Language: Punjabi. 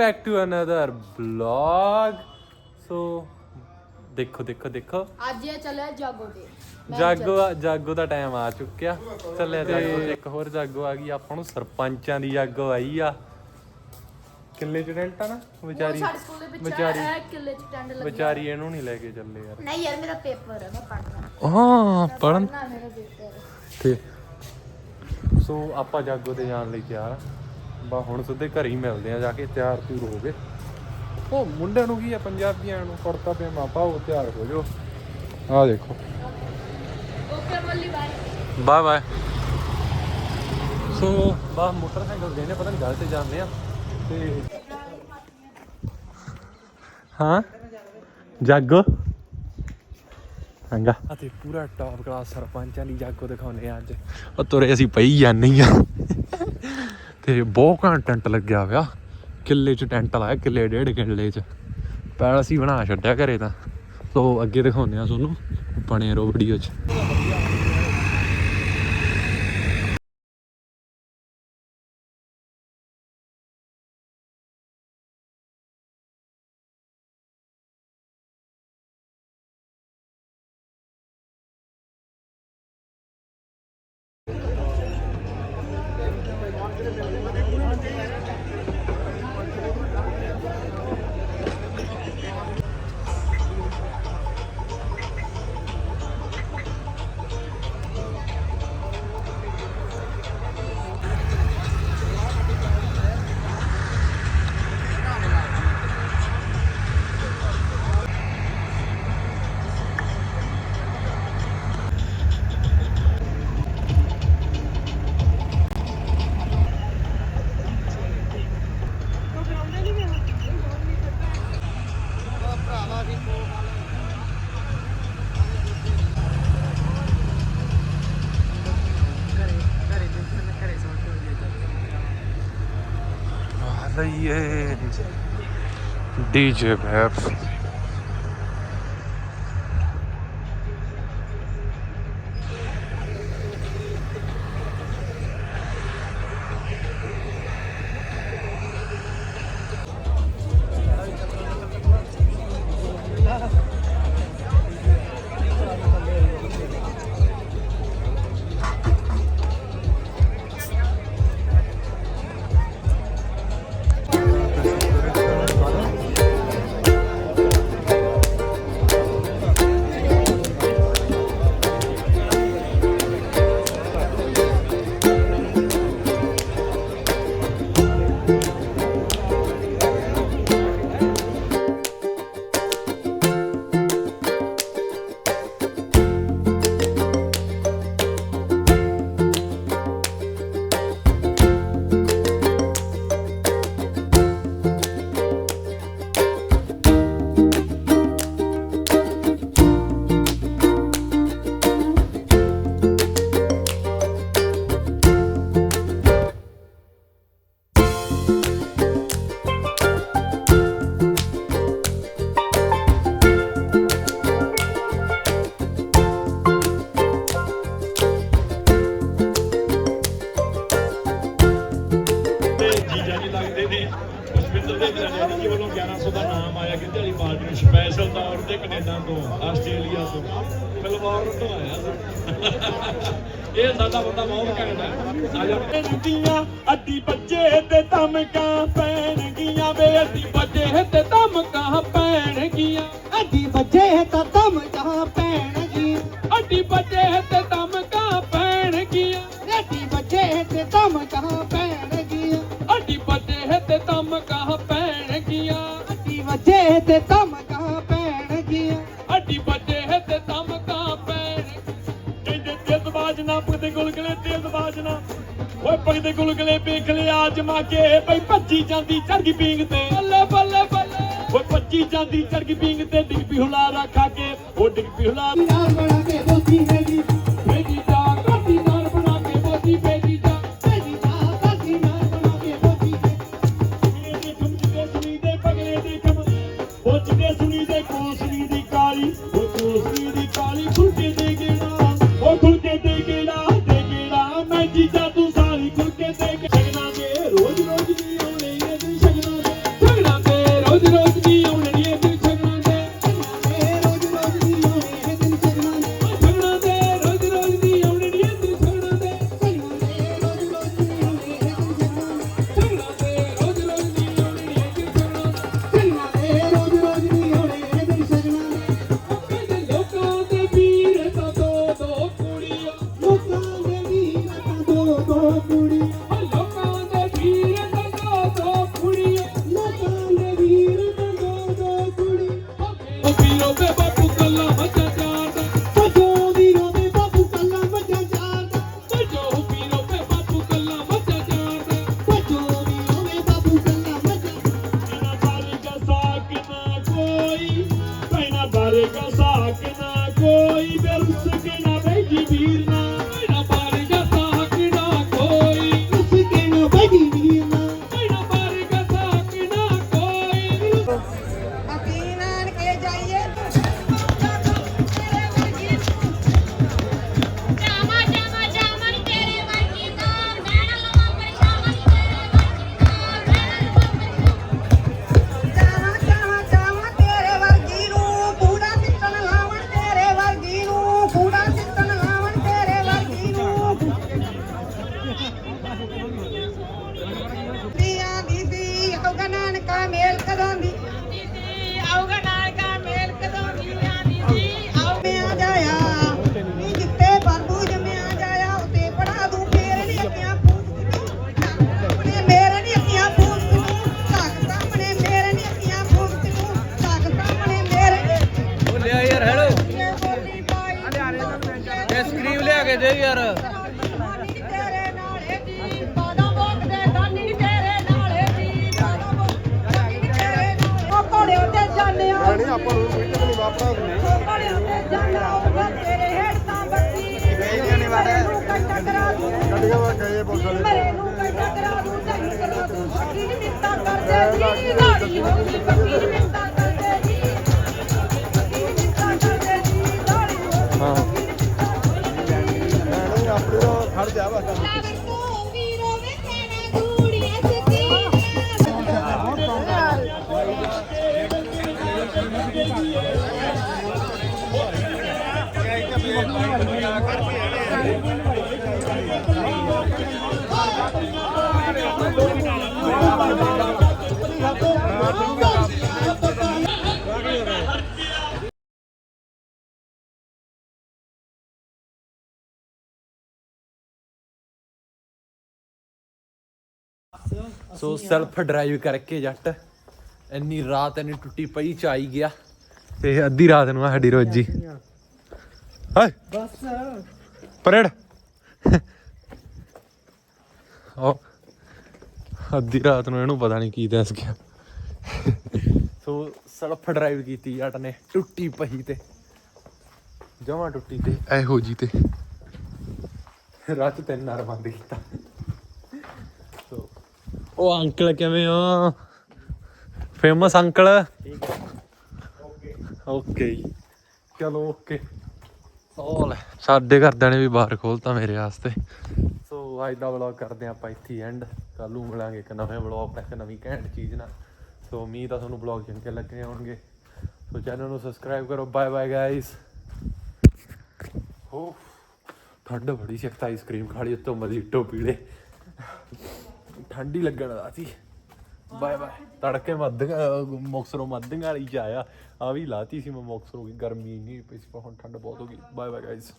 Back to another blog so ਦੇਖੋ ਦੇਖੋ ਦੇਖੋ। ਅੱਜ ਇਹ ਚੱਲਿਆ ਜਾਗੋ ਤੇ। ਜਾਗੋ ਜਾਗੋ ਦਾ ਟਾਈਮ ਆ ਚੁੱਕਿਆ। ਚੱਲਿਆ ਜਾਗੋ ਤੇ ਇੱਕ ਹੋਰ ਜਾਗੋ ਆ ਗਈ। ਆਪਾਂ ਨੂੰ ਸਰਪੰਚਾਂ ਦੀ ਜਾਗੋ ਆਈ ਆ। ਕਿੱਲੇ ਚ ਟੈਂਟ ਆ ਨਾ? ਵਿਚਾਰੀ ਸਾਡੇ ਸਕੂਲ ਦੇ ਵਿੱਚ ਵਿਚਾਰੀ ਇਹ ਕਿੱਲੇ ਚ ਟੈਂਡ ਲੱਗੀ ਵਿਚਾਰੀ ਇਹਨੂੰ ਨਹੀਂ ਲੈ ਕੇ ਚੱਲੇ ਯਾਰ। ਨਹੀਂ ਯਾਰ ਮੇਰਾ ਪੇਪਰ ਹੈ ਮੈਂ ਪੜ੍ਹਨਾ। ਹਾਂ ਪੜਨ ਨਾ ਮੇਰਾ ਪੇਪਰ। ਤੇ ਸੋ ਆਪਾਂ ਜਾਗੋ ਤੇ ਜਾਣ ਲਈ ਤਿਆਰ ਆ। ਬਾ ਹੁਣ ਸਿੱਧੇ ਘਰ ਹੀ ਮਿਲਦੇ ਆ ਜਾ ਕੇ ਤਿਆਰ ਤੂਰ ਹੋ ਗਏ। ਉਹ ਮੁੰਡਿਆਂ ਨੂੰ ਕੀ ਆ ਪੰਜਾਬੀਆਂ ਨੂੰ ਕੁੜਤਾ ਪਜਾਮਾ ਪਾਓ ਤਿਆਰ ਹੋ ਜਾਓ। ਆ ਦੇਖੋ। ਓਕੇ ਮੱਲੀ ਬਾਈ ਬਾਏ ਬਾਏ ਸੋ ਬਾ ਮੋਟਰਸਾਈਕਲ ਦੇ ਨੇ ਪਤਾ ਨਹੀਂ ਗੱਲ ਤੇ ਜਾਂਦੇ ਆ। ਤੇ ਹਾਂ? ਜਾਗੋ। ਹੰਗਾ ਅਤੇ ਪੂਰਾ ਟੌਪ ਕਲਾਸ ਸਰਪੰਚਾਂ ਦੀ ਜਾਗੋ ਦਿਖਾਉਨੇ ਆ ਅੱਜ। ਉਹ ਤੁਰੇ ਅਸੀਂ ਪਈ ਜਾਂਦੇ ਆ। ਤੇ ਬਹੁਤ ਘੰਟਾ ਟੈਂਟ ਲੱਗਿਆ ਹੋਇਆ। ਕਿੱਲੇ 'ਚ ਟੈਂਟ ਲਾਇਆ, ਕਿੱਲੇ ਡੇਢ ਕਿੱਲੇ 'ਚ। ਪੈਲਸ ਹੀ ਬਣਾ ਛੱਡਿਆ ਘਰੇ ਤਾਂ। ਸੋ ਅੱਗੇ ਦਿਖਾਉਂਦੇ ਆ ਤੁਹਾਨੂੰ ਬਣੇ ਰਹੋ ਵੀਡੀਓ 'ਚ। the end. DJ Babs. ਤੌਰ ਤੇ ਕੈਨੇਡਾ ਤੋਂ, ਆਸਟ੍ਰੇਲੀਆ ਤੋਂ ਮੈਲਬੌਰਨ ਤੋਂ ਆਇਆ ਇਹ ਸਾਡਾ ਬੰਦਾ ਬਹੁਤ ਘੈਂਟ ਹੈ। ਆ ਪੈਣਗੀਆਂ ਅੱਡੀ ਬੱਚੇ ਤੇ ਧਮਕਾਂ, ਪੈਣਗੀਆਂ ਵੇ ਅੱਡੀ ਬੱਚੇ ਤੇ ਧਮਕਾਂ, ਪੈਣਗੀਆਂ। ਅੱਡੀ ਵੱਜੇ ਤਾਂ ਦਮ ਜਹਾਂ ਅੱਡੀ ਬੱਚੇ ਤੇ ਧਮਕਾਂ, ਪੈਣਗੀਆਂ। ਅੱਡੀ ਵੱਜੇ ਤੇ ਦਮ ਜਹਾਂ ਅੱਡੀ ਬੱਚੇ ਤੇ ਧਮਕਾਂ, ਪੈਣਗੀਆਂ। ਅੱਡੀ ਵੱਜੇ ਤੇ ਦਮ ਬਾਜਣਾ ਪਗਦੇ ਗੁਲਗਲੇ ਤੇਜ਼ ਬਾਜਣਾ ਓਏ ਪਗਦੇ ਗੁਲਗਲੇ ਵੇਖ ਲਿਆ ਜਮਾ ਕੇ ਬਈ ਭੱਜੀ ਜਾਂਦੀ ਚੜ ਗਈ ਪੀਂਗ ਤੇ। ਬੱਲੇ ਬੱਲੇ ਬੱਲੇ। ਓਏ ਭੱਜੀ ਜਾਂਦੀ ਚੜ ਗਈ ਪੀਂਗ ਤੇ ਡਿੱਗ ਪੀ ਹੁਲਾਰਾ ਖਾ ਕੇ। ਉਹ ਡਿੱਗ ਪੀ ਹੁਲਾਰਾ ਯਾਰ ਬਣਾ ਕੇ ਦੋਸਤੀ ਹੈਗੀ ਬੇਜੀ ਜਾ ਕਾਟੀ ਨਾਲ ਬਣਾ ਕੇ ਬੋਤੀ ਬੇਜੀ ਜਾ ਤੇਰੀ ਤਾਂ ਕਾਸੀ ਨਾਲ ਬਣਾ ਕੇ ਦੋਸਤੀ ਹੈ ਪਗਲੇ ਦੇ ਖਮ ਦੇ ਸੁਣੀ ਦੇ ਪਗਲੇ ਦੇ ਖਮ ਪੁੱਛ ਕੇ ਸੁਣੀ ਦੇ ਕੋਸਲੀ ਦੀ ਕਾਲੀ। ਉਹ ਕੋਸਲੀ ਦੀ ਕਾਲੀ ਖੁੱਕੇ ਦੇ ਗੇੜਾ। ਉਹ ਖੁੱਕੇ ਦੇ ਗੇੜਾ। ਬਿਨਾ ਬਾਰੇ ਦਾ ਸਾਕ ਨਾ ਕੋਈ ਬਿਰਸ ਕੇ ਨਾ ਆਪਾਂ ਨੂੰ ਕੋਈ ਨਹੀਂ ਵਾਪਰਾ ਨਹੀਂ ਕੋੜਿਓ ਤੇ ਜਾਣਿਆ ਉਹ ਤੇਰੇ ਸੋ ਸੈਲਫ ਡਰਾਈਵ ਕਰਕੇ ਜੱਟ, ਇੰਨੀ ਰਾਤ ਇੰਨੀ ਟੁੱਟੀ ਪਈ ਚ ਆਈ ਗਿਆ। ਤੇ ਅੱਧੀ ਰਾਤ ਨੂੰ ਆ ਸਾਡੀ ਰੋਜੀ। ਹਾਏ। ਬਸ ਪਰੇਡ। ਉਹ ਅੱਧੀ ਰਾਤ ਨੂੰ ਇਹਨੂੰ ਪਤਾ ਨਹੀਂ ਕੀ ਦੱਸ ਗਿਆ। ਸੋ ਸੈਲਫ ਡਰਾਈਵ ਕੀਤੀ ਜੱਟ ਨੇ, ਟੁੱਟੀ ਪਈ ਤੇ। ਜਮਾ ਟੁੱਟੀ ਤੇ, ਇਹੋ ਜੀ ਤੇ। ਰਾਤ ਤਿੰਨ ਨਾਰ ਬੰਦ ਕੀਤਾ ਉਹ ਅੰਕਲ ਕਿਵੇਂ ਹੋ? Famous uncle? ਓਕੇ ਚਲੋ ਓਕੇ ਸੋਲ ਸਾਡੇ ਘਰਦਿਆਂ ਨੇ ਵੀ ਬਾਹਰ ਖੋਲਤਾ ਮੇਰੇ ਵਾਸਤੇ। ਸੋ ਅੱਜ ਦਾ ਵਲੌਗ ਕਰਦੇ ਆਪਾਂ ਇੱਥੇ ਐਂਡ ਕੱਲ ਨੂੰ ਮਿਲਾਂਗੇ ਇੱਕ ਨਵੇਂ ਵਲੌਗ ਇੱਕ ਨਵੀਂ ਘੈਂਟ ਚੀਜ਼ ਨਾਲ। ਸੋ ਉਮੀਦ ਆ ਤੁਹਾਨੂੰ ਵਲੌਗ ਚੰਗੇ ਲੱਗੇ ਹੋਣਗੇ। ਸੋ ਚੈਨਲ ਨੂੰ ਸਬਸਕ੍ਰਾਈਬ ਕਰੋ। ਬਾਏ ਬਾਏ ਗਾਇਸ ਹੋ ਠੰਡ ਬੜੀ ਸਖਤ ਆਈਸਕ੍ਰੀਮ ਖਾ ਲਈ ਉੱਤੋਂ ਮਦੀ ਇੱਟੋ ਠੰਡ ਹੀ ਲੱਗਣ ਦਾ ਸੀ। Bye bye. ਤੜਕੇ ਮੱਧੀਆਂ ਮੁਕਸਰੋਂ ਮੱਧੀਆਂ ਵਾਲੀ ਚ ਆਇਆ। ਆ ਵੀ ਲਾਤੀ ਸੀ ਮੈਂ ਮੁਕਸਰੋਂ ਕੀ ਗਰਮੀ ਨਹੀਂ ਪਈ ਸੀ ਪਰ ਹੁਣ ਠੰਡ ਬਹੁਤ ਹੋ ਗਈ। Bye bye guys